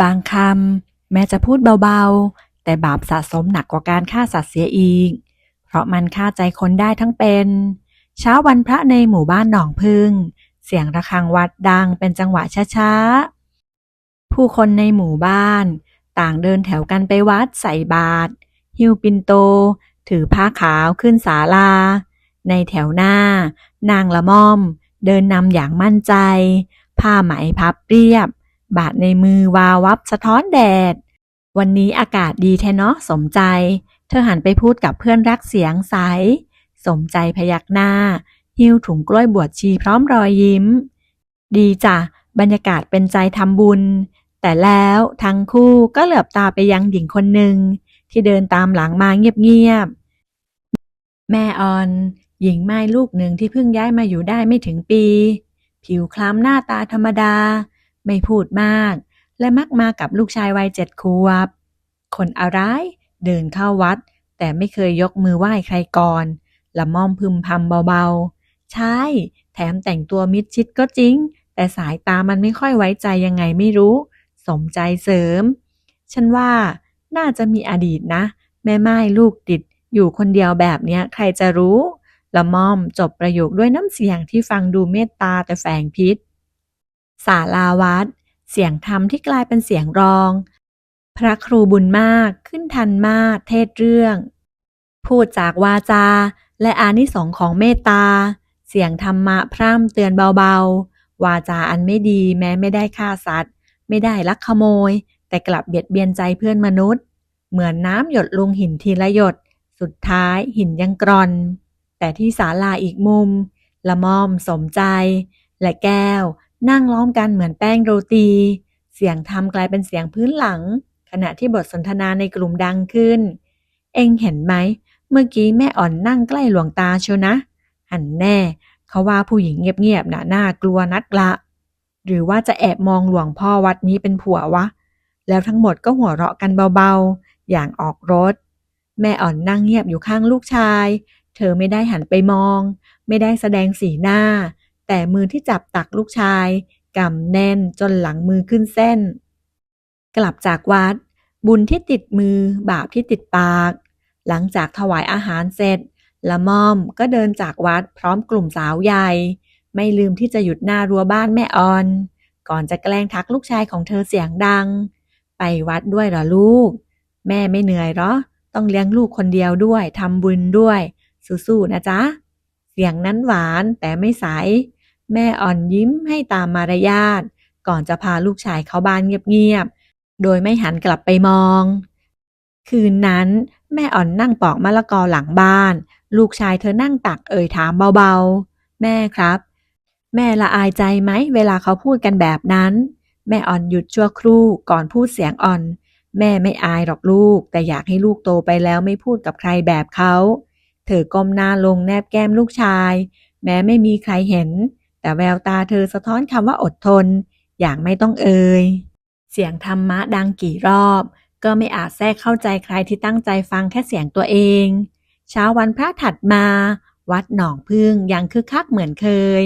บางคำแม้จะพูดเบาๆ แต่บาปสะสมหนักกว่าการฆ่าสัตว์เสียอีก เพราะมันฆ่าใจคนได้ทั้งเป็น เช้าวันพระในหมู่บ้านหนองพึ่ง เสียงระฆังวัดดังเป็นจังหวะช้าๆ ผู้คนในหมู่บ้าน ต่างเดินแถวกันไปวัดใส่บาตรหิวปินโต ถือผ้าขาวขึ้นศาลา ในแถวหน้า นางละม่อม เดินนำอย่างมั่นใจ ผ้าไหมพับเรียบ บาทในมือวาววับสะท้อนแดด วันนี้อากาศดีแท้เนาะสมใจ เธอหันไปพูดกับเพื่อนรักเสียงใส สมใจพยักหน้า หิ้วถุงกล้วยบวชชีพร้อมรอยยิ้ม ดีจ้ะ บรรยากาศเป็นใจทำบุญ แต่แล้วทั้งคู่ก็เหลือบตาไปยังหญิงคนหนึ่ง ที่เดินตามหลังมาเงียบๆ แม่ออน หญิงไม้ลูกหนึ่งที่เพิ่งย้ายมาอยู่ได้ไม่ถึงปี ผิวคล้ำหน้าตาธรรมดา ไม่พูดมาก และมักมากับลูกชายวัยเจ็ดขวบ คนอะไร เดินเข้าวัด แต่ไม่เคยยกมือไหว้ใครก่อนละม่อมพึมพำเบาๆ ใช่ แถมแต่งตัวมิดชิดก็จริง แต่สายตามันไม่ค่อยไว้ใจยังไงไม่รู้ สมใจเสริม ฉันว่าน่าจะมีอดีตนะ แม่ไม้ลูกติด อยู่คนเดียวแบบเนี้ยใครจะรู้ละม่อมจบประโยคด้วยน้ำเสียงที่ฟังดูเมตตาแต่แฝงพิษ ศาลาวัด เสียงธรรมที่กลายเป็นเสียงรอง พระครูบุญมากขึ้นทันมากเทศเรื่อง พูดจากวาจา และอานิสงส์ของเมตตา เสียงธรรมะพร่ำเตือนเบาๆ วาจาอันไม่ดีแม้ไม่ได้ฆ่าสัตว์ ไม่ได้ลักขโมย แต่กลับเบียดเบียนใจเพื่อนมนุษย์ เหมือนน้ำหยดลงหินทีละหยด สุดท้ายหินยังกรอน แต่ที่ศาลาอีกมุม ละม่อมสมใจ และแก้ว นั่งล้อมกันเหมือนแป้งโรตี เสียงธรรมกลายเป็นเสียงพื้นหลัง ขณะที่บทสนทนาในกลุ่มดังขึ้น เองเห็นไหม เมื่อกี้แม่อ่อนนั่งใกล้หลวงตาเชียวนะ หันแน่ เขาว่าผู้หญิงเงียบๆน่ะน่ากลัวนักละหรือว่าจะแอบมองหลวงพ่อวัดนี้เป็นผัววะ แล้วทั้งหมดก็หัวเราะกันเบาๆ อย่างออกรถ แม่อ่อนนั่งเงียบอยู่ข้างลูกชาย เธอไม่ได้หันไปมอง ไม่ได้แสดงสีหน้า แต่มือที่จับตักลูกชายกำแน่นจนหลังมือขึ้นเส้น กลับจากวัด บุญที่ติดมือบาปที่ติดปาก หลังจากถวายอาหารเสร็จ ละม่อมก็เดินจากวัดพร้อมกลุ่มสาวใหญ่ ไม่ลืมที่จะหยุดหน้ารั้วบ้านแม่ออน ก่อนจะแกล้งทักลูกชายของเธอเสียงดัง ไปวัดด้วยเหรอลูก แม่ไม่เหนื่อยเหรอ ต้องเลี้ยงลูกคนเดียวด้วยทำบุญด้วย สู้ๆนะจ๊ะ เสียงนั้นหวานแต่ไม่ใส แม่อ่อนยิ้มให้ตามมารยาทก่อนจะพาลูกชายเข้าบ้านเงียบๆ โดยไม่หันกลับไปมอง คืนนั้นแม่อ่อนนั่งปอกมะละกอหลังบ้าน ลูกชายเธอนั่งตักเอ่ยถามเบาๆ แม่ครับ แม่ละอายใจไหมเวลาเขาพูดกันแบบนั้น แม่อ่อนหยุดชั่วครู่ก่อนพูดเสียงอ่อน แม่ไม่อายหรอกลูก แต่อยากให้ลูกโตไปแล้วไม่พูดกับใครแบบเขา เธอก้มหน้าลงแนบแก้มลูกชาย แม้ไม่มีใครเห็น แต่แววตาเธอสะท้อนคำว่าอดทน อย่างไม่ต้องเอ่ยเสียงธรรมะดังกี่รอบ ก็ไม่อาจแทรกเข้าใจใครที่ตั้งใจฟังแค่เสียงตัวเอง เช้าวันพระถัดมา วัดหนองพึ่งยังคึกคักเหมือนเคย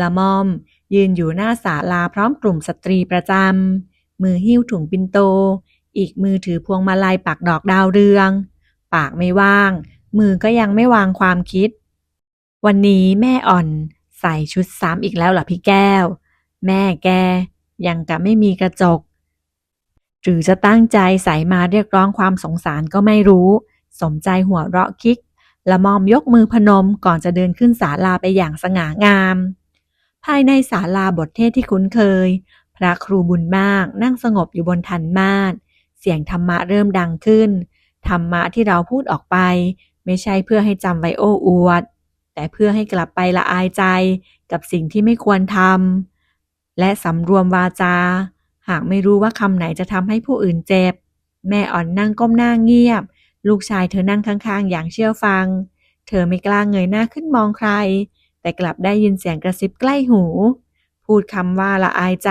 ละมอม ยืนอยู่หน้าศาลาพร้อมกลุ่มสตรีประจำมือหิ้วถุงปินโต อีกมือถือพวงมาลัยปักดอกดาวเรือง ปากไม่ว่าง มือก็ยังไม่วางความคิด วันนี้แม่อ่อน ใส่ชุดซ้ำอีกแล้วหรอพี่แก้ว แม่แกยังกับไม่มีกระจก หรือจะตั้งใจใส่มาเรียกร้องความสงสารก็ไม่รู้ สมใจหัวเราะคิกละมอมยกมือพนมก่อนจะเดินขึ้นศาลาไปอย่างสง่างาม ภายในศาลาบทเทศที่คุ้นเคย พระครูบุญมากนั่งสงบอยู่บนทันมาศเสียงธรรมะเริ่มดังขึ้น ธรรมะที่เราพูดออกไป ไม่ใช่เพื่อให้จำไว้โอ้อวด แต่เพื่อให้กลับไปละอายใจกับสิ่งที่ไม่ควรทำและสำรวมวาจา หากไม่รู้ว่าคำไหนจะทำให้ผู้อื่นเจ็บ แม่อ่อนนั่งก้มหน้าเงียบ ลูกชายเธอนั่งข้างๆ อย่างเชื่อฟัง เธอไม่กล้าเงยหน้าขึ้นมองใคร แต่กลับได้ยินเสียงกระซิบใกล้หู พูดคำว่าละอายใจ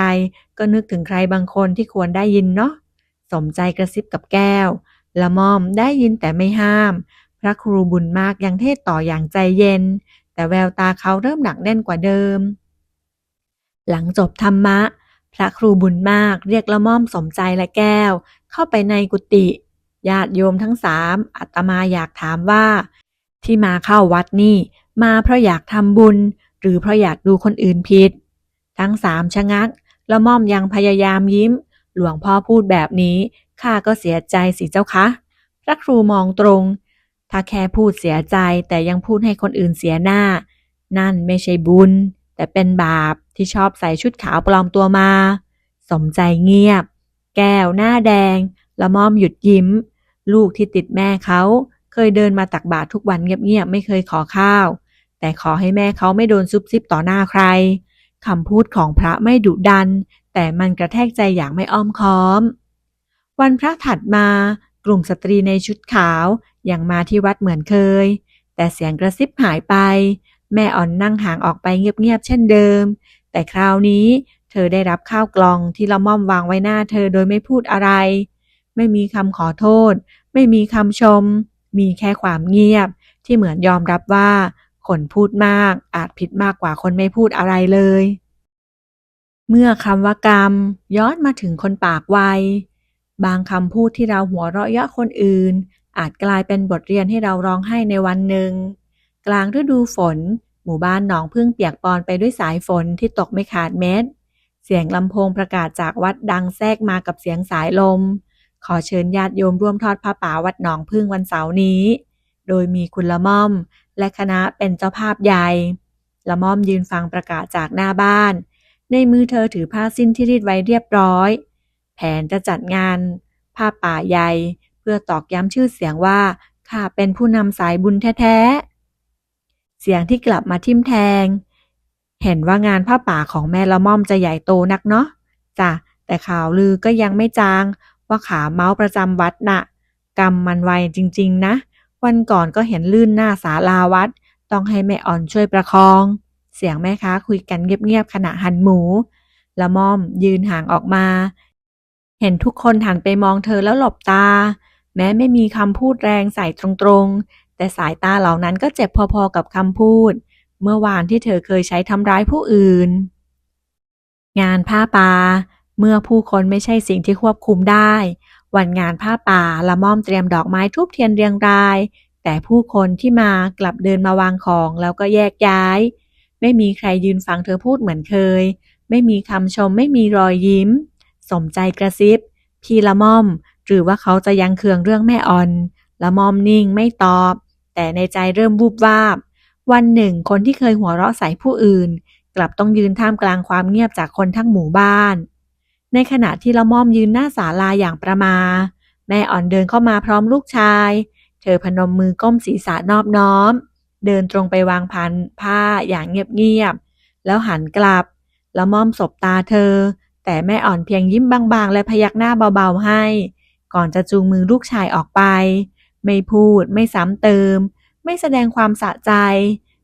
ก็นึกถึงใครบางคนที่ควรได้ยินเนาะสมใจกระซิบกับแก้วละม่อมได้ยินแต่ไม่ห้าม พระครูบุญมากยังเทศต่ออย่างใจเย็น แต่แววตาเขาเริ่มหนักแน่นกว่าเดิม หลังจบธรรมะ พระครูบุญมากเรียกละม่อมสมใจและแก้ว เข้าไปในกุฏิญาติโยมทั้งสามอาตมาอยากถามว่า ที่มาเข้าวัดนี่ มาเพราะอยากทำบุญ หรือเพราะอยากดูคนอื่นผิด ทั้งสามชะงักละม่อมยังพยายามยิ้ม หลวงพ่อพูดแบบนี้ข้าก็เสียใจสิเจ้าคะ พระครูมองตรง ถ้าแค่พูดเสียใจแต่ยังพูดให้คนอื่นเสียหน้า นั่นไม่ใช่บุญ แต่เป็นบาปที่ชอบใส่ชุดขาวปลอมตัวมา สมใจเงียบ แก้วหน้าแดง ละม่อมหยุดยิ้ม ลูกที่ติดแม่เขาเคยเดินมาตักบาตรทุกวันเงียบๆไม่เคยขอข้าว แต่ขอให้แม่เขาไม่โดนซุบซิบต่อหน้าใครคำพูดของพระไม่ดุดัน แต่มันกระแทกใจอย่างไม่อ้อมค้อม วันพระถัดมากลุ่มสตรีในชุดขาว ยังมาที่วัดเหมือนเคย แต่เสียงกระซิบหายไป แม่อ่อนนั่งห่างออกไปเงียบๆเช่นเดิม แต่คราวนี้เธอได้รับข้าวกล่องที่ละม่อมวางไว้หน้าเธอโดยไม่พูดอะไร ไม่มีคำขอโทษ ไม่มีคำชม มีแค่ความเงียบที่เหมือนยอมรับว่า คนพูดมากอาจผิดมากกว่าคนไม่พูดอะไรเลย เมื่อคำว่ากรรม ย้อนมาถึงคนปากไวบางคำพูดที่เราหัวเราะเยาะคนอื่น อาจกลายเป็นบทเรียนให้เราร้องไห้ในวันหนึ่ง กลางฤดูฝน หมู่บ้านหนองพึ่งเปียกปอนไปด้วยสายฝนที่ตกไม่ขาดเม็ด เสียงลำโพงประกาศจากวัดดังแทรกมากับเสียงสายลม ขอเชิญญาติโยมร่วมทอดผ้าป่าวัดหนองพึ่งวันเสาร์นี้ โดยมีคุณละม่อม และคณะเป็นเจ้าภาพใหญ่ ละม่อมยืนฟังประกาศจากหน้าบ้าน ในมือเธอถือผ้าสิ้นที่รีดไว้เรียบร้อย แผนจะจัดงานผ้าป่าใหญ่ เพื่อตอกย้ำชื่อเสียงว่าข้าเป็นผู้นำสายบุญแท้ๆ เสียงที่กลับมาทิ่มแทง เห็นว่างานผ้าป่าของแม่ละม่อมจะใหญ่โตนักเนาะจ้ะแต่ข่าวลือก็ยังไม่จาง ว่าขาเมาส์ประจำวัดน่ะ กรรมมันไวจริง ๆ นะ วันก่อนก็เห็นลื่นหน้าศาลาวัด ต้องให้แม่อ่อนช่วยประคอง เสียงแม่ค้าคุยกันเงียบๆขณะหั่นหมู ละม่อมยืนห่างออกมา เห็นทุกคนหันไปมองเธอแล้วหลบตา แม้ไม่มีคำพูดแรงใส่ตรงๆ แต่สายตาเหล่านั้นก็เจ็บพอๆกับคำพูด เมื่อวานที่เธอเคยใช้ทำร้ายผู้อื่น งานผ้าป่าเมื่อผู้คนไม่ใช่สิ่งที่ควบคุมได้ วันงานผ้าป่าละม่อมเตรียมดอกไม้ทูบเทียนเรียงราย แต่ผู้คนที่มากลับเดินมาวางของแล้วก็แยกย้าย ไม่มีใครยืนฟังเธอพูดเหมือนเคย ไม่มีคำชมไม่มีรอยยิ้ม สมใจกระซิบ พี่ละม่อม หรือว่าเขาจะยังเคืองเรื่องแม่อ่อน ละมอมนิ่งไม่ตอบ แต่ในใจเริ่มวูบวาบ วันหนึ่งคนที่เคยหัวเราะใส่ผู้อื่น กลับต้องยืนท่ามกลางความเงียบจากคนทั้งหมู่บ้าน ในขณะที่ละมอมยืนหน้าศาลาอย่างประมา แม่อ่อนเดินเข้ามาพร้อมลูกชาย เธอพนมมือก้มศีรษะนอบน้อม เดินตรงไปวางพันผ้าอย่างเงียบๆแล้วหันกลับละมอมสบตาเธอ แต่แม่อ่อนเพียงยิ้มบางๆ และพยักหน้าเบาๆให้ ก่อนจะจูงมือลูกชายออกไป ไม่พูด ไม่ซ้ำเติม ไม่แสดงความสะใจ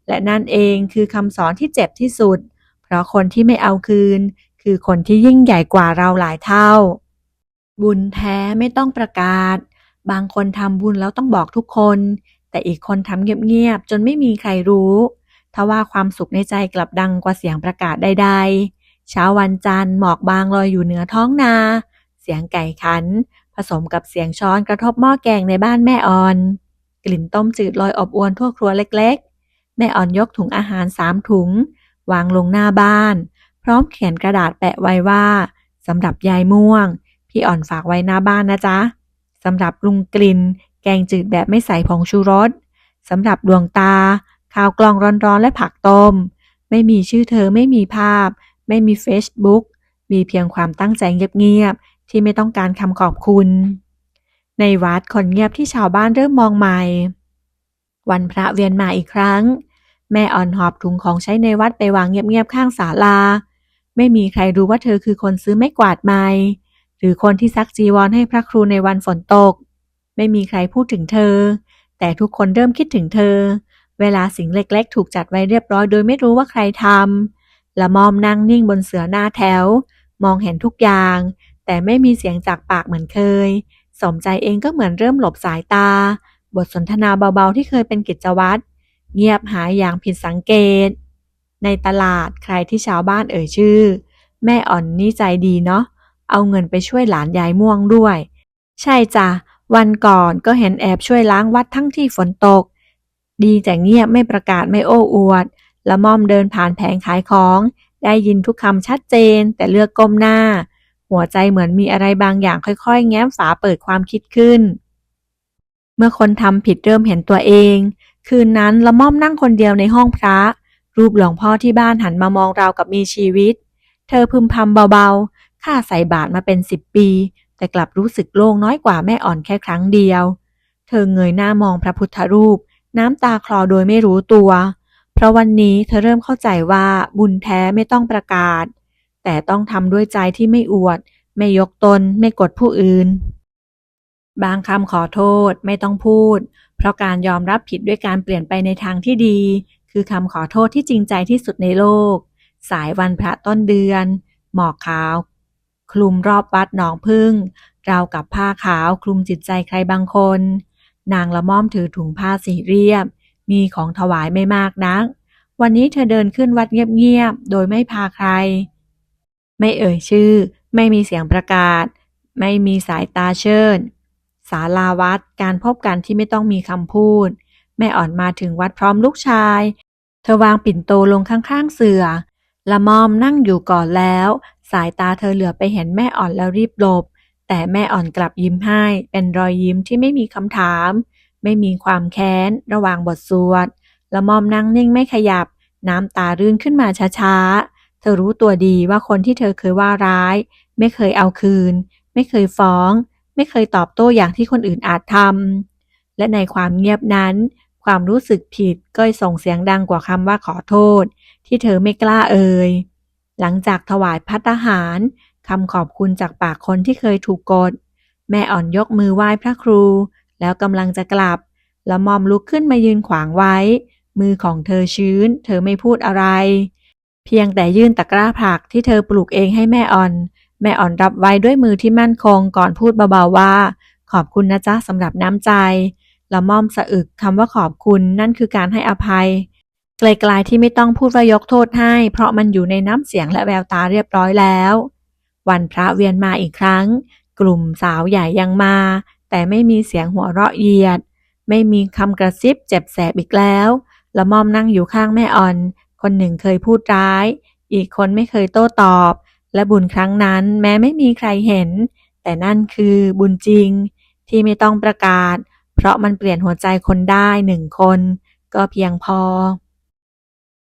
และนั่นเองคือคำสอนที่เจ็บที่สุด เพราะคนที่ไม่เอาคืน คือคนที่ยิ่งใหญ่กว่าเราหลายเท่า บุญแท้ไม่ต้องประกาศ บางคนทำบุญแล้วต้องบอกทุกคน แต่อีกคนทำเงียบๆจนไม่มีใครรู้ทว่าความสุขในใจกลับดังกว่าเสียงประกาศใดๆเช้าวันจันทร์หมอกบางลอยอยู่เหนือท้องนา เสียงไก่ขัน ผสมกับเสียงช้อนกระทบหม้อแกงในบ้านแม่อ่อน กลิ่นต้มจืดลอยอบอวนทั่วครัวเล็กๆ แม่อ่อนยกถุงอาหารสามถุง วางลงหน้าบ้าน พร้อมเขียนกระดาษแปะไว้ว่าสำหรับยายม่วง พี่อ่อนฝากไว้หน้าบ้านนะจ๊ะสำหรับลุงกลิ่น แกงจืดแบบไม่ใส่ผงชูรสสำหรับดวงตา ข้าวกล่องร้อนๆและผักต้ม ไม่มีชื่อเธอไม่มีภาพ ไม่มี Facebook มีเพียงความตั้งใจเงียบ ที่ไม่ต้องการคำขอบคุณ ในวัดคนเงียบที่ชาวบ้านเริ่มมองใหม่ วันพระเวียนมาอีกครั้ง แม่อ่อนหอบถุงของใช้ในวัดไปวางเงียบๆข้างศาลา ไม่มีใครรู้ว่าเธอคือคนซื้อไม้กวาดไม้หรือคนที่ซักจีวรให้พระครูในวันฝนตก ไม่มีใครพูดถึงเธอ แต่ทุกคนเริ่มคิดถึงเธอ เวลาสิ่งเล็กๆ ถูกจัดไว้เรียบร้อยโดยไม่รู้ว่าใครทำละมอมนั่งนิ่งบนเสือหน้าแถว มองเห็นทุกอย่าง แต่ไม่มีเสียงจากปากเหมือนเคย สมใจเองก็เหมือนเริ่มหลบสายตา บทสนทนาเบาๆที่เคยเป็นกิจวัตรเงียบหายอย่างผิดสังเกต ในตลาดใครที่ชาวบ้านเอ่ยชื่อ แม่อ่อนนี่ใจดีเนาะเอาเงินไปช่วยหลานยายม่วงด้วย ใช่จ้ะวันก่อนก็เห็นแอบช่วยล้างวัดทั้งที่ฝนตก ดีแต่เงียบไม่ประกาศไม่โอ้อวด ละม่อมเดินผ่านแผงขายของ ได้ยินทุกคำชัดเจนแต่เลือกก้มหน้า หัวใจเหมือนมีอะไรบางอย่างค่อยๆ แง้มฝาเปิดความคิดขึ้น เมื่อคนทำผิดเริ่มเห็นตัวเอง คืนนั้นละม่อมนั่งคนเดียวในห้องพระ รูปหลวงพ่อที่บ้านหันมามองเรากับมีชีวิต เธอพึมพำเบาๆข้าใส่บาตรมาเป็นสิบปี แต่กลับรู้สึกโล่งน้อยกว่าแม่อ่อนแค่ครั้งเดียว เธอเงยหน้ามองพระพุทธรูป น้ำตาคลอโดยไม่รู้ตัว เพราะวันนี้เธอเริ่มเข้าใจว่าบุญแท้ไม่ต้องประกาศ แต่ต้องทำด้วยใจที่ไม่อวด ไม่ยกตน ไม่กดผู้อื่น บางคำขอโทษไม่ต้องพูด เพราะการยอมรับผิดด้วยการเปลี่ยนไปในทางที่ดี คือคำขอโทษที่จริงใจที่สุดในโลก สายวันพระต้นเดือน หมอกขาว คลุมรอบวัดหนองพึ่งราวกับผ้าขาวคลุมจิตใจใครบางคน นางละม่อมถือถุงผ้าสีเรียบ มีของถวายไม่มากนัก วันนี้เธอเดินขึ้นวัดเงียบๆ โดยไม่พาใคร ไม่เอ่ยชื่อ ไม่มีเสียงประกาศ ไม่มีสายตาเชิญศาลาวัดการพบกันที่ไม่ต้องมีคำพูด แม่อ่อนมาถึงวัดพร้อมลูกชาย เธอวางปิ่นโตลงข้างๆเสือละมอมนั่งอยู่ก่อนแล้ว สายตาเธอเหลือไปเห็นแม่อ่อนแล้วรีบหลบ แต่แม่อ่อนกลับยิ้มให้ เป็นรอยยิ้มที่ไม่มีคำถาม ไม่มีความแค้น ระหว่างบทสวดละมอมนั่งนิ่งไม่ขยับ น้ำตารื่นขึ้นมาช้าๆ เธอรู้ตัวดีว่าคนที่เธอเคยว่าร้าย ไม่เคยเอาคืน ไม่เคยฟ้อง ไม่เคยตอบโต้อย่างที่คนอื่นอาจทำและในความเงียบนั้น ความรู้สึกผิดก็ส่งเสียงดังกว่าคำว่าขอโทษ ที่เธอไม่กล้าเอ่ยหลังจากถวายพัตตาหารคำขอบคุณจากปากคนที่เคยถูกกด แม่อ่อนยกมือไหว้พระครู แล้วกำลังจะกลับแล้วมอมลุกขึ้นมายืนขวางไว้ มือของเธอชื้น เธอไม่พูดอะไร เพียงแต่ยื่นตะกร้าผักที่เธอปลูกเองให้แม่อ่อน แม่อ่อนรับไว้ด้วยมือที่มั่นคงก่อนพูดเบาๆว่า ขอบคุณนะจ๊ะสำหรับน้ำใจละม่อมสะอึกคำว่าขอบคุณนั่นคือการให้อภัย ไกลๆที่ไม่ต้องพูดว่ายกโทษให้ เพราะมันอยู่ในน้ำเสียงและแววตาเรียบร้อยแล้ว วันพระเวียนมาอีกครั้ง กลุ่มสาวใหญ่ยังมา แต่ไม่มีเสียงหัวเราะเยียด ไม่มีคำกระซิบเจ็บแสบอีกแล้วละม่อมนั่งอยู่ข้างแม่อ่อน คนหนึ่งเคยพูดร้าย อีกคนไม่เคยโต้ตอบ และบุญครั้งนั้นแม้ไม่มีใครเห็น แต่นั่นคือบุญจริง ที่ไม่ต้องประกาศ เพราะมันเปลี่ยนหัวใจคนได้หนึ่งคน ก็เพียงพอ